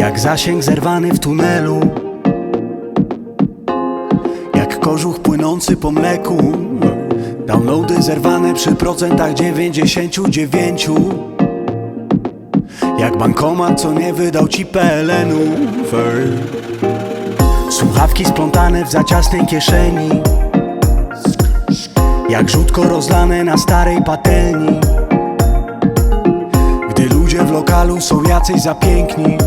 Jak zasięg zerwany w tunelu. Jak kożuch płynący po mleku. Downloady zerwane przy procentach 99 Jak bankomat, co nie wydał ci ej. Słuchawki splątane w zaciasnej kieszeni. Jak rzutko rozlane na starej patelni. Gdy ludzie w lokalu są jacyś za piękni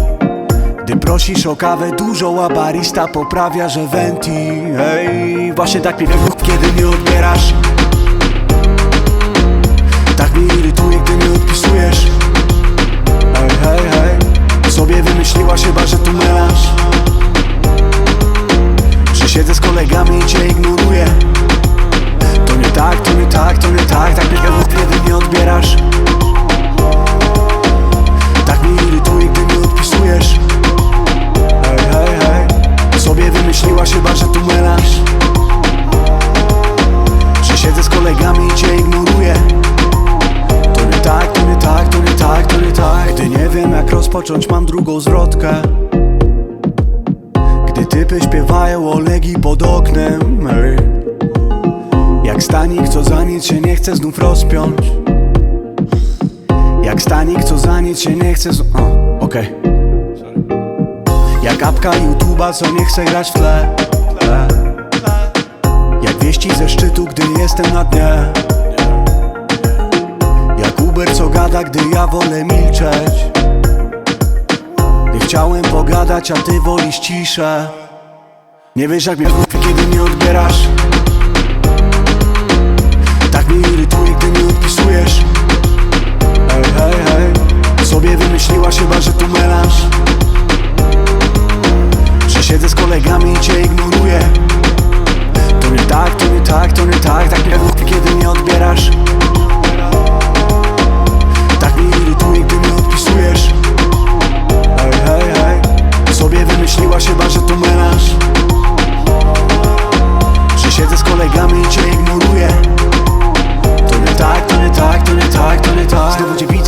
Gdy prosisz o kawę dużo, a barista poprawia, że venti Hej, właśnie tak mnie wybuch, kiedy nie odbierasz. Tak mnie irytuje, gdy nie odpisujesz. Hej, hej, hej. Sobie wymyśliłaś chyba, że tu melasz. Że siedzę z kolegami i cię ignoruję. To nie tak, to nie tak, to nie tak. Tak mnie kiedy nie rozpocząć, mam drugą zwrotkę. Gdy typy śpiewają o pod oknem. Jak stanik, co za nic się nie chce znów rozpiąć. Jak stanik, co za nic się nie chce z... O, okej. Jak apka YouTube'a, co nie chce grać w tle tle. Jak wieści ze szczytu, gdy jestem na dnie. Jak Uber, co gada, gdy ja wolę milczeć chciałem pogadać, a ty wolisz ciszę. Nie wiesz jak mnie kupi, kiedy nie odbierasz. Tak mnie irytuje, gdy nie odpisujesz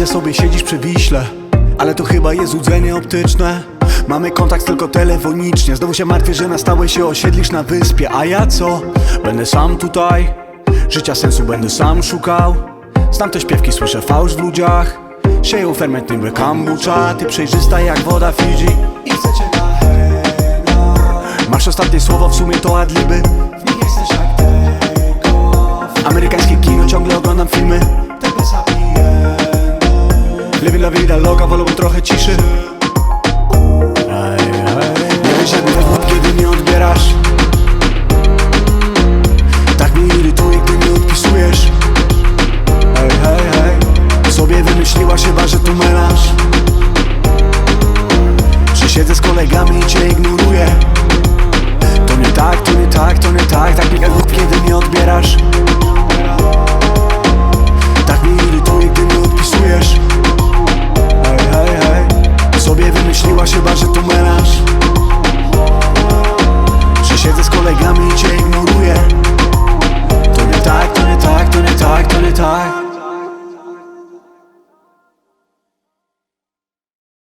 widzę, sobie siedzisz przy Wiśle? Ale to chyba jest złudzenie optyczne. Mamy kontakt tylko telefonicznie. Znowu się martwię, że na stałe się osiedlisz na wyspie. A ja co? Będę sam tutaj? Życia sensu będę sam szukał. Znam te śpiewki, słyszę fałsz w ludziach. Sieją ferment niby kombucha. Ty przejrzysta jak woda Fiji. I chcę cię na Masz ostatnie słowo, w sumie to adliby trochę ciszy. Nie wód, kiedy nie odbierasz. Tak mnie irytuje, gdy nie odpisujesz. Hej, hej, hej. Sobie wymyśliłaś chyba, że tu melasz Że siedzę z kolegami i cię ignoruję. To nie tak, to nie tak, to nie tak. Tak mnie kiedy nie odbierasz Sobie wymyśliłaś chyba, że tu melasz